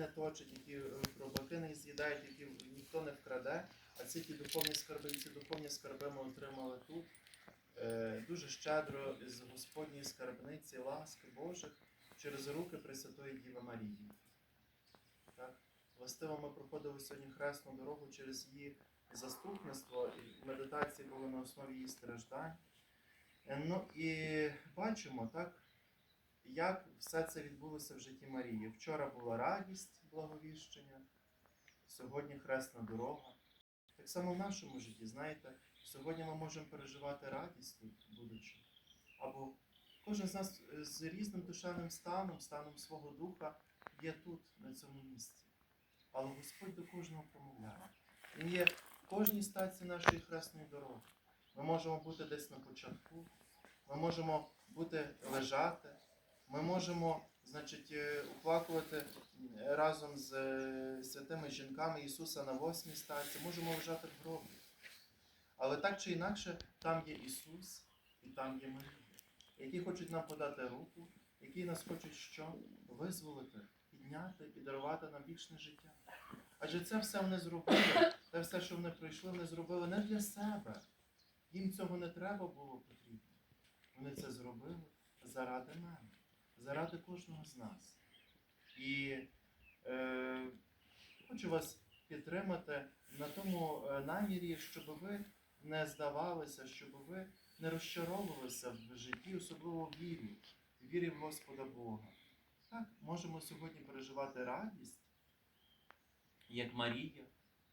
не точать, які е, хробаки не з'їдають, які ніхто не вкраде. А ці ті духовні скарби, ці духовні скарби ми отримали тут. Е, дуже щедро з Господньої скарбниці ласки Божих через руки Пресвятої Діви Марії. Так? Властиво ми проходили сьогодні хресну дорогу через її заступництво, і медитації були на основі її страждань. Е, Ну і бачимо, так, як все це відбулося в житті Марії. Вчора була радість благовіщення, сьогодні хресна дорога. Так само в нашому житті, знаєте, сьогодні ми можемо переживати радість будучи. Або кожен з нас е, з різним душевним станом, станом свого духа є тут, на цьому місці. Але Господь до кожного промовляє. Він є в кожній стації нашої хресної дороги. Ми можемо бути десь на початку, ми можемо бути лежати, ми можемо, значить, е, оплакувати разом з е, святими жінками Ісуса на восьмій стації, можемо лежати в гробі. Але так чи інакше, там є Ісус і там є Марія, які хочуть нам подати руку, які нас хочуть що? Визволити, підняти і дарувати нам вічне життя. Адже це все вони зробили, те все, що вони пройшли, вони зробили не для себе. Їм цього не треба було потрібно. Вони це зробили заради мене, заради кожного з нас. І е, хочу вас підтримати на тому е, намірі, щоб ви не здавалися, щоб ви не розчаровувалися в житті, особливо в вірі, в вірі в Господа Бога. Так, можемо сьогодні переживати радість, як Марія,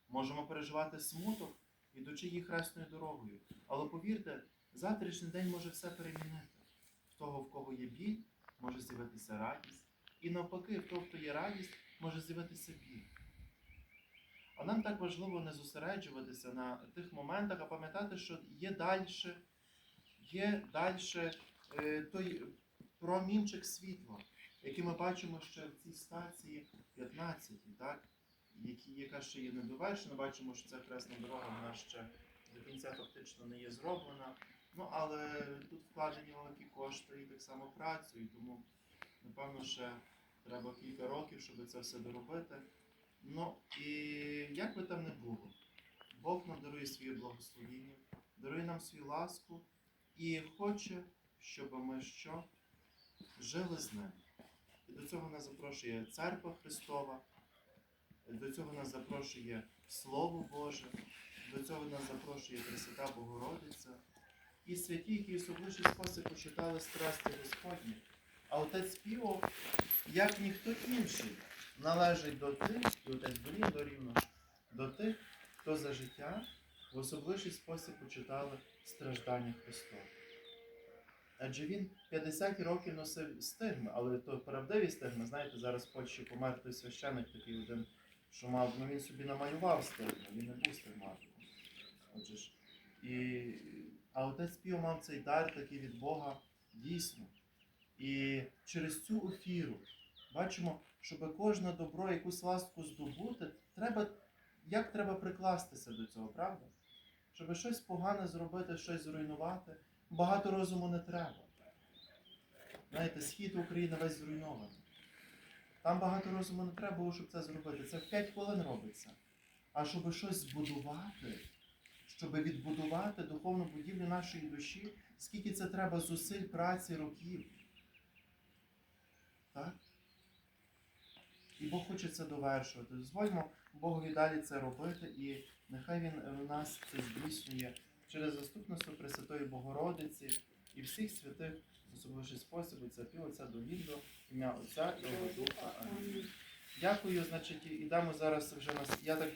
можемо переживати смуток, ідучи її хресною дорогою. Але повірте, завтрашній день може все перемінити. В того, в кого є біль, може з'явитися радість. І навпаки, в того, хто є радість, може з'явитися біль. А нам так важливо не зосереджуватися на тих моментах, а пам'ятати, що є далі, є далі е, той промінчик світла, який ми бачимо ще в цій стації 15, так? Які, яка ще є недовершена. Бачимо, що ця хресна дорога вона ще до кінця фактично не є зроблена. Ну, але тут вкладені великі кошти і так само працю, і тому, напевно, ще треба кілька років, щоб це все доробити. Ну і як би там не було, Бог нам дарує своє благословіння, дарує нам свою ласку і хоче, щоб ми що? Жили з ним. І до цього нас запрошує Церква Христова, до цього нас запрошує Слово Боже, до цього нас запрошує Пресвята Богородиця і святі, які в особливий спосіб почитали страсті Господні. А отець Піо, як ніхто інший, належить до тих, і отець Борін дорівно, до тих, хто за життя в особливий спосіб почитали страждання Христова. Адже він 50 років носив стигми, але то правдиві стигми, знаєте, зараз в Польщі помер той священик такий один, що мав, ну він собі намалював стигми, він не був стигматиком. Отже ж. І, а отець Піо мав цей дар такий від Бога дійсно. І через цю ефіру бачимо, щоб кожне добро, якусь ласку здобути, треба, як треба прикластися до цього, правда? Щоб щось погане зробити, щось зруйнувати, багато розуму не треба. Знаєте, схід України весь зруйнований. Там багато розуму не треба щоб це зробити. Це в 5 хвилин робиться. А щоб щось збудувати, щоб відбудувати духовну будівлю нашої душі, скільки це треба зусиль, праці, років. Так? І Бог хоче це довершувати. Дозвольмо Богові далі це робити, і нехай Він в нас це здійснює через заступництво Пресвятої Богородиці і всіх святих особливий спосіб, і це пів, Отця до Вільдо, ім'я Отця і Духа. Амінь. Дякую, значить, ідемо зараз вже на я так